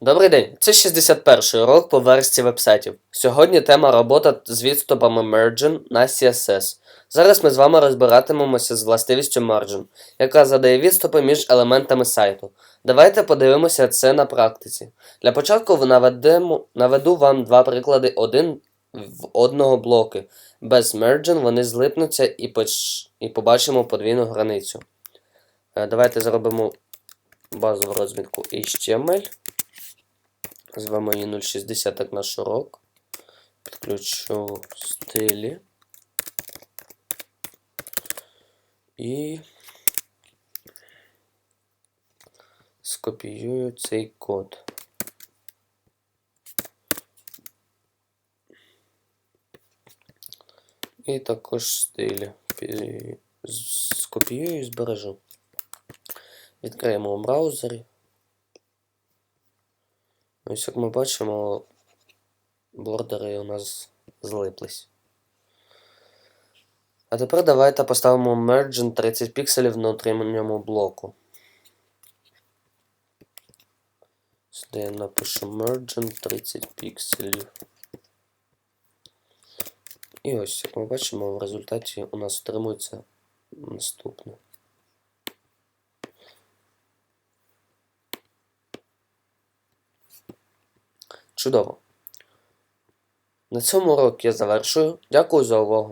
Добрий день, це 61-й урок по версії вебсайтів. Сьогодні тема робота з відступами Merging на CSS. Зараз ми з вами розбиратимемося з властивістю Margin, яка задає відступи між елементами сайту. Давайте подивимося це на практиці. Для початку наведемо, наведу вам два приклади один в одного блоки. Без Merging вони злипнуться і, поч... і побачимо подвійну границю. Е, Давайте зробимо базову розмітку HTML. Звемо її 0.60 як наш урок. Підключу стилі. І скопіюю цей код. І також стилі. Пі- Скопіюю і збережу. Відкриємо у браузері. Ось як ми бачимо, бордери у нас злиплись. А тепер давайте поставимо Merging 30 пікселів на отриманному блоку. Сюди я напишу Merging 30 пікселів. І ось, як ми бачимо, в результаті у нас отримується наступне. Чудово. На цьому урок я завершую. Дякую за увагу.